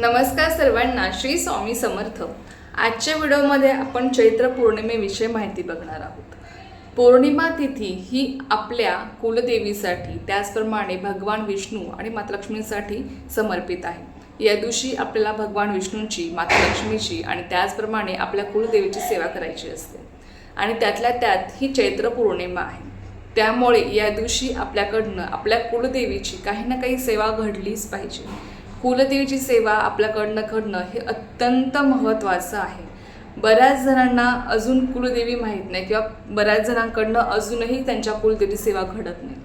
नमस्कार सर्वांना श्री स्वामी समर्थ. आजच्या व्हिडिओमध्ये आपण चैत्र पौर्णिमेविषयी माहिती बघणार आहोत. पौर्णिमा तिथी ही आपल्या कुलदेवीसाठी त्याचप्रमाणे भगवान विष्णू आणि मातालक्ष्मीसाठी समर्पित आहे. या दिवशी आपल्याला भगवान विष्णूंची मातलक्ष्मीची आणि त्याचप्रमाणे आपल्या कुलदेवीची सेवा करायची असते. आणि त्यातल्या त्यात ही चैत्र पौर्णिमा आहे. त्यामुळे या दिवशी आपल्याकडनं आपल्या कुलदेवीची काही ना काही सेवा घडलीच पाहिजे. कुलदेवीची सेवा आपल्याकडनं घडणं हे अत्यंत महत्त्वाचं आहे. बऱ्याच जणांना अजून कुलदेवी माहीत नाही किंवा बऱ्याच जणांकडनं अजूनही त्यांच्या कुलदेवी सेवा घडत नाही.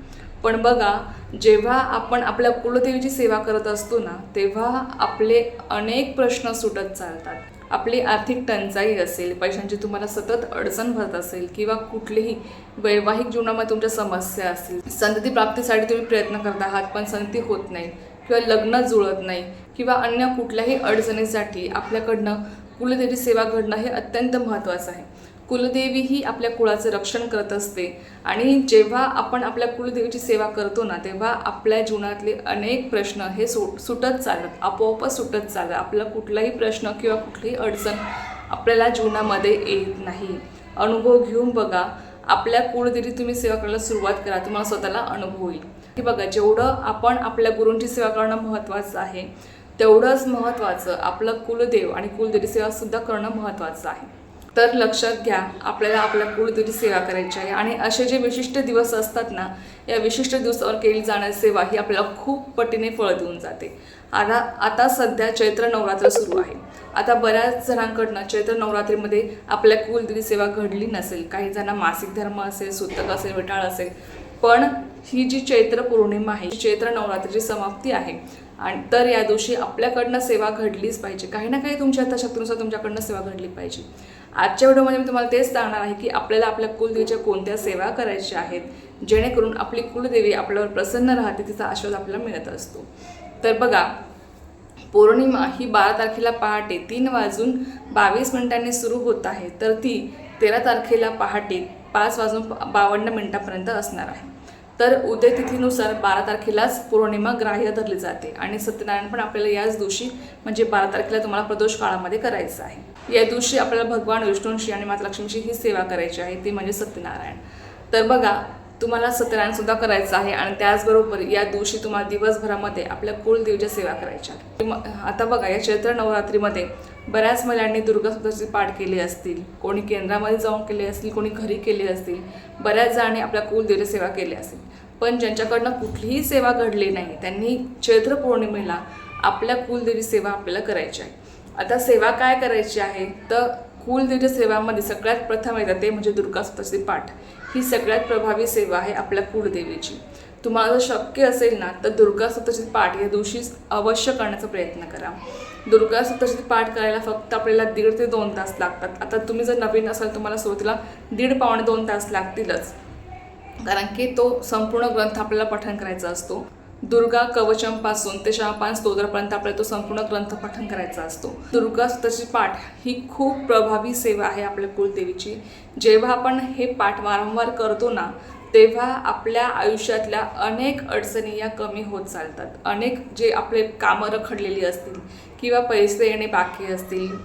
पण बघा जेव्हा आपण आपल्या कुलदेवीची सेवा करत असतो ना तेव्हा आपले अनेक प्रश्न सुटत चालतात. आपली आर्थिक टंचाई असेल पैशांची तुम्हाला सतत अडचण भरत असेल किंवा कुठलीही वैवाहिक जीवनामध्ये तुमच्या समस्या असतील संतती प्राप्तीसाठी तुम्ही प्रयत्न करत आहात पण संधी होत नाही. किंवा लग्न जुळत नाही किंवा अन्य कुठल्याही अडचणीसाठी आपल्याकडनं कुलदेवी सेवा घडणं हे अत्यंत महत्त्वाचं आहे. कुलदेवी ही आपल्या कुळाचं रक्षण करत असते आणि जेव्हा आपण आपल्या कुलदेवीची सेवा करतो ना तेव्हा आपल्या जीवनातले अनेक प्रश्न हे सु सुटत चालत आपोआपच सुटत चालत. आपला कुठलाही प्रश्न किंवा कुठलीही अडचण आपल्याला जीवनामध्ये येत नाही. अनुभव घेऊन बघा आपल्या कुलदेवी तुम्ही सेवा करायला सुरुवात करा तुम्हाला स्वतःला अनुभव होईल. की बघा जेवढं आपण आपल्या गुरूंची सेवा करणं महत्त्वाचं आहे तेवढंच महत्त्वाचं आपलं कुलदेव आणि कुलदेवी सेवासुद्धा करणं महत्त्वाचं आहे. तर लक्षात घ्या आपल्याला आपल्या कुठेतरी सेवा करायची आहे. आणि असे जे विशिष्ट दिवस असतात ना या विशिष्ट दिवसावर केली जाणारी सेवा ही आपल्याला खूप पटीने फळ देऊन जाते. आता आता सध्या चैत्र नवरात्र सुरू आहे. आता बऱ्याच जणांकडनं चैत्र नवरात्रीमध्ये आपल्या कुलदेवी सेवा घडली नसेल. काही जणांना मासिक धर्म असेल सुतक असेल विटाळ असेल. पण ही जी चैत्र पौर्णिमा आहे ही चैत्र नवरात्रीची समाप्ती आहे. आणि तर या दिवशी आपल्याकडनं सेवा घडलीच पाहिजे. काही ना काही तुमच्या आता शक्तीनुसार तुमच्याकडनं सेवा घडली पाहिजे. आजच्या व्हिडिओमध्ये मी तुम्हाला तेच सांगणार आहे की आपल्याला आपल्या कुलदेवीच्या कोणत्या सेवा करायच्या आहेत जेणेकरून आपली कुलदेवी आपल्यावर प्रसन्न राहते तिचा आशीर्वाद आपल्याला मिळत असतो. तर बघा पौर्णिमा ही बारा तारखेला पहाटे तीन वाजून बावीस मिनिटांनी सुरू होत आहे. तर ती तेरा तारखेला पहाटे पाच वाजून बावन्न मिनिटापर्यंत असणार आहे. तर उदय तिथीनुसार बारा तारखेलाच पौर्णिमा ग्राह्य धरली जाते आणि सत्यनारायण पण आपल्याला याच दिवशी म्हणजे बारा तारखेला तुम्हाला प्रदोष काळामध्ये करायचं आहे. या दिवशी आपल्याला भगवान विष्णूंशी आणि माता लक्ष्मीची ही सेवा करायची आहे ती म्हणजे सत्यनारायण. तर बघा तुम्हाला सत्यनारायणसुद्धा करायचं आहे आणि त्याचबरोबर या दिवशी तुम्हाला दिवसभरामध्ये आपल्या कुलदेवीच्या सेवा करायच्या आता बघा या चैत्र नवरात्रीमध्ये बऱ्याच महिलांनी दुर्गासुद्धाची पाठ केली असतील कोणी केंद्रामध्ये जाऊन केले असतील कोणी घरी केली असतील बऱ्याच जणांनी आपल्या कुलदेवीची सेवा केली असेल पण ज्यांच्याकडनं कुठलीही सेवा घडली नाही त्यांनी चैत्र पौर्णिमेला आपल्या कुलदेवी सेवा आपल्याला करायची आहे. आता सेवा काय करायची आहे? तर कुलदेवीच्या सेवामध्ये सगळ्यात प्रथम येतात ते म्हणजे दुर्गा सप्तशती पाठ. ही सगळ्यात प्रभावी सेवा आहे आपल्या कुलदेवीची. तुम्हाला जर शक्य असेल ना तर दुर्गा सप्तशती पाठ या दिवशीच अवश्य करण्याचा प्रयत्न करा. दुर्गा सप्तशती पाठ करायला फक्त आपल्याला दीड ते दोन तास लागतात. आता तुम्ही जर नवीन असाल तुम्हाला सुरुवातीला दीड पावणे दोन तास लागतीलच. कारण की तो संपूर्ण ग्रंथ आपल्याला पठण करायचा असतो. दुर्गा कवचमपासून ते शहापान स्तोत्रापर्यंत आपल्याला तो संपूर्ण ग्रंथ पठण करायचा असतो. दुर्गा स्तोत्राची पाठ ही खूप प्रभावी सेवा आहे आपल्या कुलदेवीची. जेव्हा आपण हे पाठ वारंवार करतो ना तेव्हा आपल्या आयुष्यातल्या अनेक अडचणी या कमी होत चालतात. अनेक जे आपले कामं रखडलेली असतील किंवा पैसे येणे बाकी असतील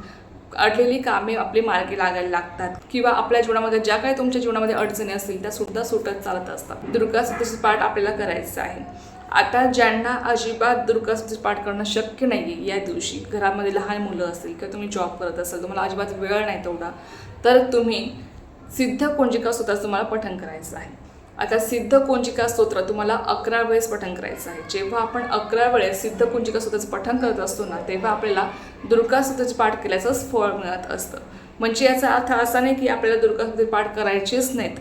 अडलेली कामे आपली मार्गी लागायला लागतात किंवा आपल्या जीवनामध्ये ज्या काही तुमच्या जीवनामध्ये अडचणी असतील त्या सुद्धा सुटत चालत असतात. दुर्गा सप्तशी पाठ आपल्याला करायचं आहे. आता ज्यांना अजिबात दुर्गा पाठ करणं शक्य नाही आहे या दिवशी घरामध्ये लहान मुलं असतील किंवा तुम्ही जॉब करत असाल तुम्हाला अजिबात वेळ नाही तेवढा तर तुम्ही सिद्ध कोंजिका स्तोत्राचं तुम्हाला पठण करायचं आहे. आता सिद्ध कोंजिका स्तोत्र तुम्हाला अकरा वेळेस पठण करायचं आहे. जेव्हा आपण अकरा वेळेस सिद्ध कुंजिका स्तोत्राचं पठण करत असतो ना तेव्हा आपल्याला दुर्गा स्तोत्राचे पाठ केल्याचंच फळ मिळत असतं. म्हणजे याचा अर्थ असा नाही की आपल्याला दुर्गा स्तोत्राचे पाठ करायचेच नाहीत.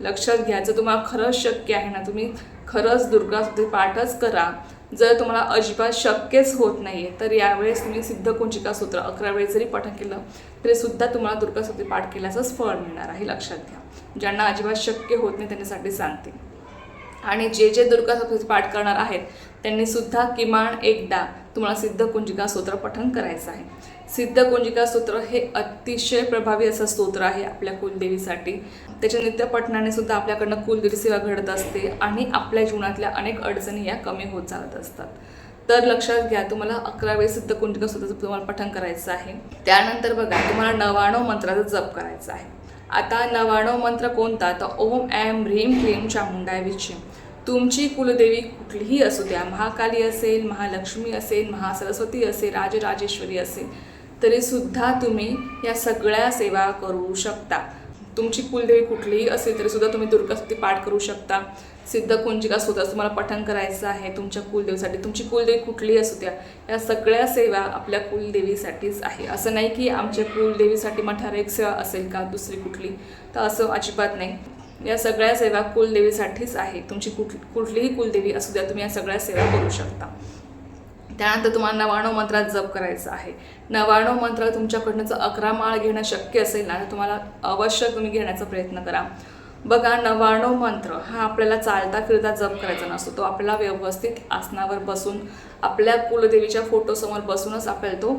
लक्षात घ्या जर तुम्हाला खरंच शक्य आहे ना तुम्ही खरंच दुर्गा पाठच करा. जर तुम्हाला अजिबात शक्यच होत नाही आहे तर यावेळेस तुम्ही सिद्ध कुंजिका सूत्र अकरा वेळेस जरी पठण केलं तरी सुद्धा तुम्हाला दुर्गा स्तोत्र पाठ केल्याचंच फळ मिळणार आहे लक्षात घ्या. ज्यांना अजिबात शक्य होत नाही त्यांच्यासाठी सांगते. आणि जे जे दुर्गा सप्तशती पाठ करणार आहेत त्यांनी सुद्धा किमान एकदा तुम्हाला सिद्ध कुंजिका स्तोत्र पठण करायचं आहे. सिद्ध कुंजिका स्तोत्र हे अतिशय प्रभावी असं स्तोत्र आहे आपल्या कुलदेवीसाठी. त्याच्या नित्यपठणाने सुद्धा आपल्याकडनं कुलदेवी सेवा घडत असते आणि आपल्या जीवनातल्या अनेक अडचणी या कमी होत चालत असतात. तर लक्षात घ्या तुम्हाला अकरा वेळेस सिद्ध कुंजिका सुद्धा तुम्हाला पठण करायचं आहे. त्यानंतर बघा तुम्हाला नवाणव मंत्राचा जप करायचा आहे. आता नवाणव मंत्र कोणता? तर ओम ॲम ह्रीम क्लीम चामुंडाय तुमची कुलदेवी कुठलीही असू द्या. महाकाली असेल महालक्ष्मी असेल महासरस्वती असेल राजराजेश्वरी असेल तरीसुद्धा तुम्ही या सगळ्या सेवा करू शकता. तुमची कुलदेवी कुठलीही असेल तरीसुद्धा तुम्ही दुर्गास्तुती पाठ करू शकता. सिद्ध कुंजिका सुद्धा तुम्हाला पठण करायचं आहे तुमच्या कुलदेवीसाठी. तुमची कुलदेवी कुठलीही असू द्या या सगळ्या सेवा आपल्या कुलदेवीसाठीच आहे. असं नाही की आमच्या कुलदेवीसाठी मठार एक सेवा असेल का दुसरी कुठली तर असं अजिबात नाही. या सगळ्या सेवा कुलदेवीसाठीच आहे. तुमची कुठ कुठलीही कुलदेवी असू द्या तुम्ही या सगळ्या सेवा करू शकता. त्यानंतर तुम्हाला नवाणव मंत्रात जप करायचं आहे. नवाणव मंत्र तुमच्याकडनं जर अकरा माळ घेणं शक्य असेल ना तर तुम्हाला अवश्य तुम्ही घेण्याचा प्रयत्न करा. बघा नवाणव मंत्र हा आपल्याला चालता फिरता जप करायचा नसतो. तो आपल्याला व्यवस्थित आसनावर बसून आपल्या कुलदेवीच्या फोटोसमोर बसूनच आपल्याला तो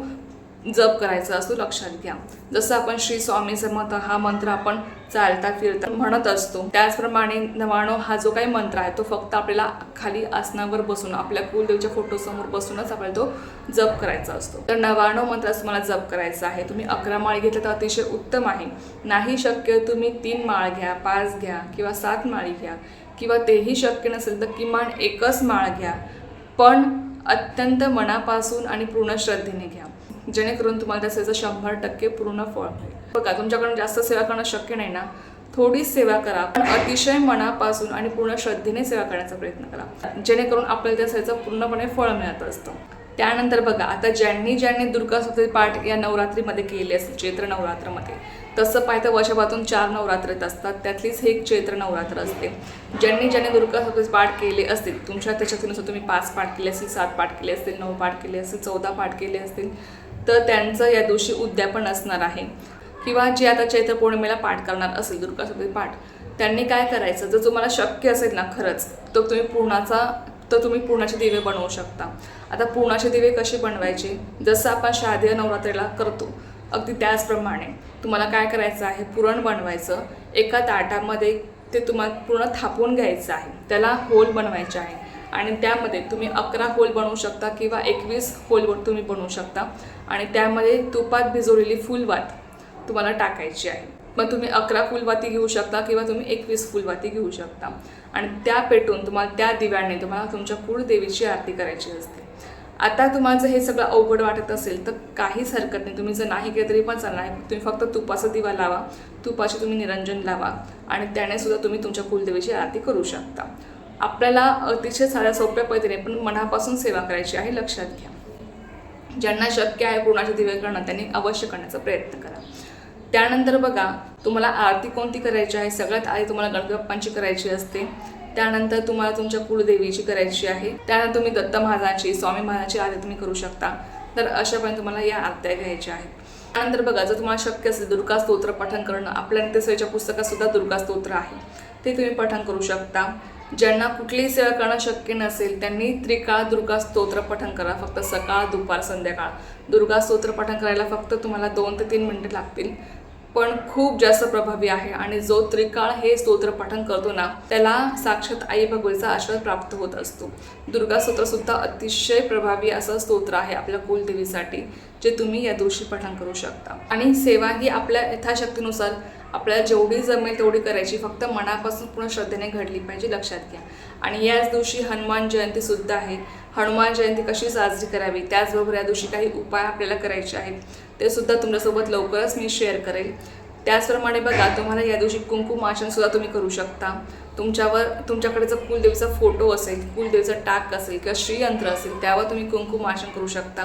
जप करायचा असतो लक्षात घ्या. जसं आपण श्री स्वामी समर्थ हा मंत्र आपण चालता फिरता म्हणत असतो त्याचप्रमाणे नवाणव हा जो काही मंत्र आहे तो फक्त आपल्याला खाली आसनावर बसून आपल्या कुलदेवच्या फोटोसमोर बसूनच आपल्याला तो जप करायचा असतो. तर नवाणव मंत्र तुम्हाला जप करायचा आहे. तुम्ही अकरा माळ घेतलं तर अतिशय उत्तम आहे. नाही शक्य तुम्ही तीन माळ घ्या पाच घ्या किंवा सात माळी घ्या किंवा तेही शक्य नसेल तर किमान एकच माळ घ्या. पण अत्यंत मनापासून आणि पूर्ण श्रद्धेने घ्या. जेणेकरून तुम्हाला त्याचं शंभर टक्के पूर्ण फळ मिळेल. बघा तुमच्याकडून जास्त सेवा करणं शक्य नाही ना? थोडीच सेवा करा पण अतिशय मनापासून आणि पूर्ण श्रद्धेने सेवा करण्याचा प्रयत्न करा. जेणेकरून आपल्याला त्याचं पूर्णपणे फळ मिळत असतं. त्यानंतर बघा आता ज्यांनी ज्यांनी दुर्गा सप्तशती पाठ या नवरात्रीमध्ये केले असेल चैत्र नवरात्रमध्ये तसं पाहिजे वर्षापासून चार नवरात्र येत असतात. त्यातलीच हे एक चैत्र नवरात्र असते. ज्यांनी ज्यांनी दुर्गा सप्तशती पाठ केले असतील तुमच्या त्याच्यातून तुम्ही पाच पाठ केले असतील सात पाठ केले असतील नऊ पाठ केले असतील चौदा पाठ केले असतील तर त्यांचं या दिवशी उद्यापन असणार आहे. किंवा जे आता चैत्र पौर्णिमेला पाठ करणार असेल दुर्गा सप्तशती पाठ त्यांनी काय करायचं? जर तुम्हाला शक्य असेल ना खरंच तर तुम्ही पूर्णाचा तर तुम्ही पूर्णाचे दिवे बनवू शकता. आता पूर्णाचे दिवे कसे बनवायचे? जसं आपण शारदीय नवरात्रीला करतो अगदी त्याचप्रमाणे. तुम्हाला काय करायचं आहे? पुरण बनवायचं. एका ताटामध्ये ते तुम्हाला पूर्ण थापून घ्यायचं आहे. त्याला होल बनवायचे आहे. आणि त्यामध्ये तुम्ही अकरा होल बनवू शकता किंवा एकवीस होल तुम्ही बनवू शकता. आणि त्यामध्ये तुपात भिजवलेली फुलवात तुम्हाला टाकायची आहे. मग तुम्ही अकरा फुलवाती घेऊ शकता किंवा तुम्ही एकवीस फुलवाती घेऊ शकता. आणि त्या पेटून तुम्हाला त्या दिव्याने तुम्हाला तुमच्या कुळदेवीची आरती करायची असते. आता तुम्हाला जर हे सगळं अवघड वाटत असेल तर काहीच हरकत नाही. तुम्ही जर नाही केलं तरी पण चालणार आहे. तुम्ही फक्त तुपाचा दिवा लावा. तुपाचे तुम्ही निरंजन लावा. आणि त्याने सुद्धा तुम्ही तुमच्या कुलदेवीची आरती करू शकता. आपल्याला अतिशय साध्या सोप्या पद्धतीने पण मनापासून सेवा करायची आहे लक्षात घ्या. ज्यांना शक्य आहे पूर्णाचे दिवे करणं त्यांनी अवश्य करण्याचा प्रयत्न करा. त्यानंतर बघा तुम्हाला आरती कोणती करायची आहे? सगळ्यात आधी तुम्हाला गणपती बाप्पांची करायची असते. त्यानंतर तुम्हाला तुमच्या कुलदेवीची करायची आहे. त्यानंतर तुम्ही दत्त महाराजांची स्वामी महाराजांची आरती तुम्ही करू शकता. तर अशापर्यंत तुम्हाला या आत्या घ्यायच्या आहेत. त्यानंतर बघा जर तुम्हाला शक्य असेल दुर्गा स्तोत्र पठण करणं. आपल्या नित्यसेवेच्या पुस्तकात सुद्धा दुर्गा स्तोत्र आहे. ते तुम्ही पठण करू शकता. ज्यांना कुठलीही सेवा करणं शक्य नसेल त्यांनी त्रिकाळ दुर्गा स्तोत्र पठण करा. फक्त सकाळ दुपार संध्याकाळ. दुर्गा स्तोत्र पठण करायला फक्त तुम्हाला दोन ते तीन मिनटं लागतील. पण खूप जास्त प्रभावी आहे आणि जो त्रिकाळ हे स्तोत्र पठण करतो ना त्याला साक्षात आई भगवतीचा आशीर्वाद प्राप्त होत असतो. दुर्गा स्तोत्रसुद्धा अतिशय प्रभावी असं स्तोत्र आहे आपल्या कुलदेवीसाठी जे तुम्ही या दिवशी पठण करू शकता. आणि सेवा ही आपल्या यथाशक्तीनुसार आपल्याला जेवढी जमेल तेवढी करायची. फक्त मनापासून पूर्ण श्रद्धेने घडली पाहिजे लक्षात घ्या. आणि याच दिवशी हनुमान जयंतीसुद्धा आहे. हनुमान जयंती कशी साजरी करावी? त्याचबरोबर या दिवशी काही उपाय आपल्याला करायचे आहेत. ते सुद्धा तुमच्यासोबत लवकरच मी शेअर करेल. त्याचप्रमाणे बघा तुम्हाला या दिवशी कुंकुमार्चन सुद्धा तुम्ही करू शकता. तुमच्यावर तुमच्याकडे जर कुलदेवीचा फोटो असेल कुलदेवीचा टाक असेल किंवा श्रीयंत्र असेल त्यावर तुम्ही कुंकुमार्चन करू शकता.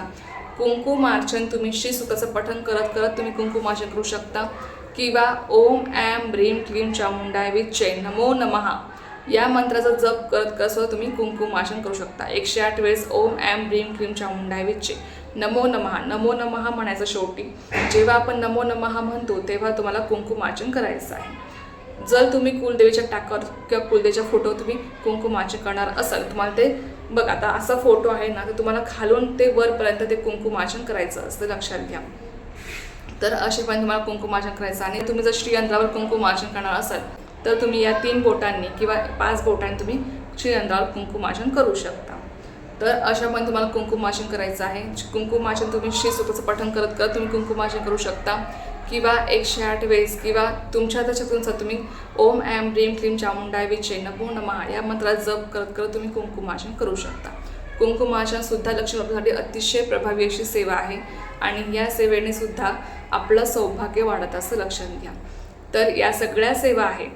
कुंकुमार्चन तुम्ही श्री सुताचं पठण करत करत तुम्ही कुंकुमार्चन करू शकता. किंवा ओम ॲम ब्रीम क्लीम चामुंडाय विच्चे नमो नमहा. या मंत्राचा जप करत कसं तुम्ही कुंकुमार्चन करू शकता. एकशे आठ वेळेस ओम ॲम ब्रीम क्लीम चामुंडाय विच्चे नमो नमहा. नमो नमहा म्हणायचं शेवटी. जेव्हा आपण नमो नमहा म्हणतो तेव्हा तुम्हाला कुंकुमाचन करायचं आहे. जर तुम्ही कुलदेवीच्या टाकावर किंवा कुलदेवीच्या फोटो तुम्ही कुंकुमाचन करणार असाल तुम्हाला ते बघ आता असा फोटो आहे ना तर तुम्हाला खालून ते वरपर्यंत ते कुंकुमाचन करायचं असतं. लक्षात घ्या. तर असे पण तुम्हाला कुंकुमार्चन करायचं आणि तुम्ही जर श्रीयंत्रावर कुंकुमार्चन करणार असाल तर तुम्ही या तीन बोटांनी किंवा पाच बोटांनी तुम्ही श्रीयंत्रावर कुंकुमार्चन करू शकता. तर अशा पण तुम्हाला कुंकुमाशन करायचं आहे. कुंकुमाशन तुम्ही श्री स्वतःचं पठण करत करत तुम्ही कुंकुमाशन करू शकता. किंवा एकशे आठ वेळेस किंवा तुमच्या त्याच्यातून तुम्ही ओम ॲम ब्रीम क्लीम चामुंडाय विचे नमो नमा या मंत्रात जप करत करत तुम्ही कुंकुमाशन करू शकता. कुंकुमाच्या सुद्धा लक्ष्मीसाठी अतिशय प्रभावी अशी सेवा आहे. आणि या सेवेने सुद्धा आपलं सौभाग्य वाढत असं लक्षात घ्या. तर या सगळ्या सेवा आहेत.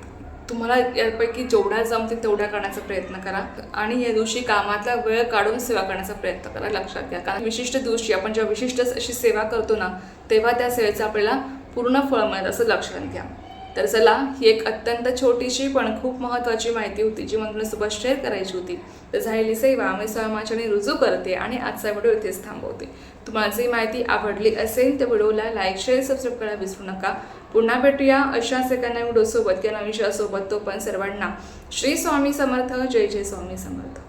तुम्हाला यापैकी जेवढ्या जमतील तेवढ्या करण्याचा प्रयत्न करा. आणि या दिवशी कामातला वेळ काढून सेवा करण्याचा प्रयत्न करा लक्षात घ्या. कारण विशिष्ट दिवशी आपण जेव्हा विशिष्ट अशी सेवा करतो ना तेव्हा त्या सेवेचं आपल्याला पूर्ण फळ मिळत असं लक्षात घ्या. तर चला ही एक अत्यंत छोटीशी पण खूप महत्त्वाची माहिती होती जी म्हणून तुमच्यासोबत शेअर करायची होती. तर झालेली सेवा मी स्वयंमाच्याने रुजू करते आणि आजचा व्हिडिओ इथेच थांबवते. तुम्हाला जी माहिती आवडली असेल तर व्हिडिओला लाईक शेअर सबस्क्राईब करायला विसरू नका. पुन्हा भेटूया अशाच एका नवीन व्हिडिओसोबत किंवा नवीन विषयासोबत तो पण सर्वांना श्री स्वामी समर्थ. जय जय स्वामी समर्थ.